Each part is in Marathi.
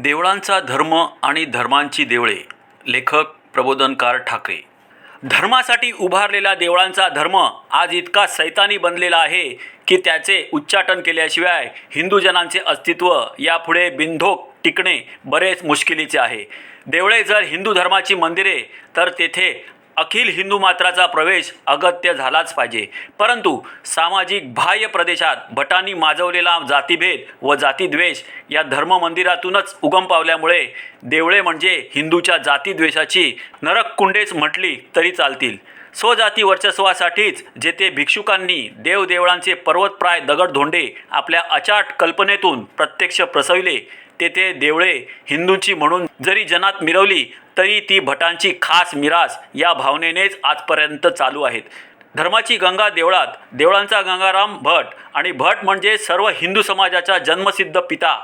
देवळांचा धर्म आणि धर्मांची देवळे. लेखक प्रबोधनकार ठाकरे. धर्मासाठी उभारलेला देवळांचा धर्म आज इतका सैतानी बनलेला आहे की त्याचे उच्चाटन केल्याशिवाय हिंदूजनांचे अस्तित्व यापुढे बिनधोक टिकणे बरेच मुश्किलीचे आहे. देवळे जर हिंदू धर्माची मंदिरे तर तेथे अखिल हिंदू मात्राचा प्रवेश अगत्य झालाच पाहिजे. परंतु सामाजिक बाह्य प्रदेशात भटांनी माजवलेला जातीभेद व जातीद्वेष या धर्म मंदिरातूनच उगम पावल्यामुळे देवळे म्हणजे हिंदूच्या जातीद्वेषाची नरककुंडेच म्हटली तरी चालतील. स्वजाती वर्चस्वासाठीच जेथे भिक्षुकांनी देवदेवळांचे पर्वतप्राय दगडधोंडे आपल्या अचाट कल्पनेतून प्रत्यक्ष प्रसविले तेथे देवळे हिंदूंची म्हणून जरी जनात मिरवली तरी ती भटांची खास मिरास या भावनेनेच आजपर्यंत चालू आहेत. धर्माची गंगा देवळात देवळांचा गंगाराम भट आणि भट म्हणजे सर्व हिंदू समाजाचा जन्मसिद्ध पिता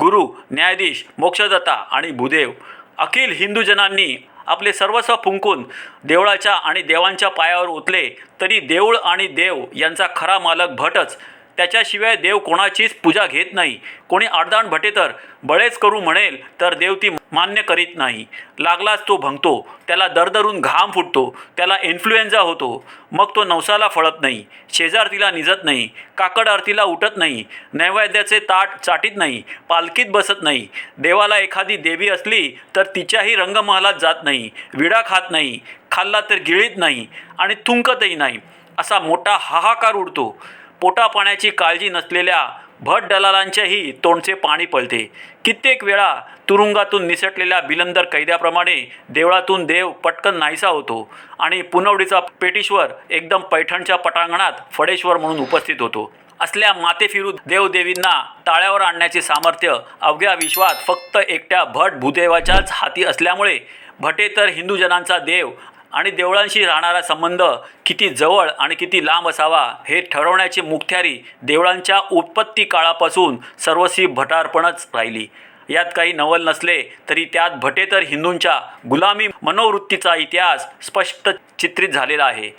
गुरु न्यायाधीश मोक्षदत्ता आणि भूदेव. अखिल हिंदूजनांनी आपले सर्वस्व फुंकून देवळाच्या आणि देवांच्या पायावर उतले तरी देऊळ आणि देव यांचा खरा मालक भटच त्याच्याशिवाय देव कोणाचीच पूजा घेत नाही. कोणी आडदाण भटे तर बळेच करू म्हणेल तर देव ती मान्य करीत नाही. लागलाच तो भंगतो. त्याला दरदरून घाम फुटतो. त्याला इन्फ्लुएन्झा होतो. मग तो नवसाला फळत नाही. शेजारतीला निजत नाही. काकड आरतीला उठत नाही. नैवेद्याचे ताट चाटीत नाही. पालखीत बसत नाही. देवाला एखादी देवी असली तर तिच्याही रंगमहालात जात नाही. विडा खात नाही. खाल्ला तर गिळीत नाही. आणि थुंकतही नाही. असा मोठा हाहाकार उडतो. पोटा पाण्याची काळजी नसलेल्या भट दलालांच्याही तोंडचे पाणी पळते कित्येक वेळा तुरुंगातून निसटलेल्या बिलंदर कैद्याप्रमाणे देवळातून देव पटकन नाहीसा होतो आणि पुनवडीचा पेटीश्वर एकदम पैठणच्या पटांगणात फडेश्वर म्हणून उपस्थित होतो. असल्या मातेफिरू देवदेवींना ताळ्यावर आणण्याचे सामर्थ्य अवघ्या विश्वात फक्त एकट्या भट भूदेवाच्याच हाती असल्यामुळे भटे तर हिंदूजनांचा देव आणि देवळांशी राहणारा संबंध किती जवळ आणि किती लांब असावा हे ठरवण्याची मुख्यारी देवळांच्या उत्पत्ती काळापासून सर्वस्वी भटार्पणच राहिली. यात काही नवल नसले तरी त्यात भटेतर हिंदूंच्या गुलामी मनोवृत्तीचा इतिहास स्पष्ट चित्रित झालेला आहे.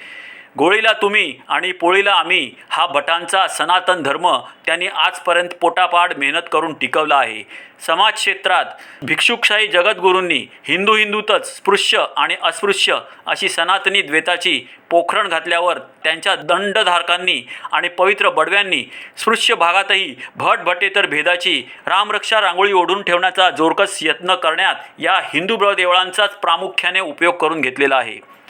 गोळीला तुम्ही आणि पोळीला आम्ही हा भटांचा सनातन धर्म त्यांनी आजपर्यंत पोटापाड मेहनत करून टिकवला आहे. समाज क्षेत्रात भिक्षुकशाही जगद्गुरूंनी हिंदू हिंदूतच स्पृश्य आणि अस्पृश्य अशी सनातनी द्वेताची पोखरण घातल्यावर त्यांच्या दंडधारकांनी आणि पवित्र बडव्यांनी स्पृश्य भागातही भट भटेतर भेदाची रामरक्षा रांगोळी ओढून ठेवण्याचा जोरकस यत्न करण्यात या हिंदू देवळांचाच प्रामुख्याने उपयोग करून घेतलेला आहे.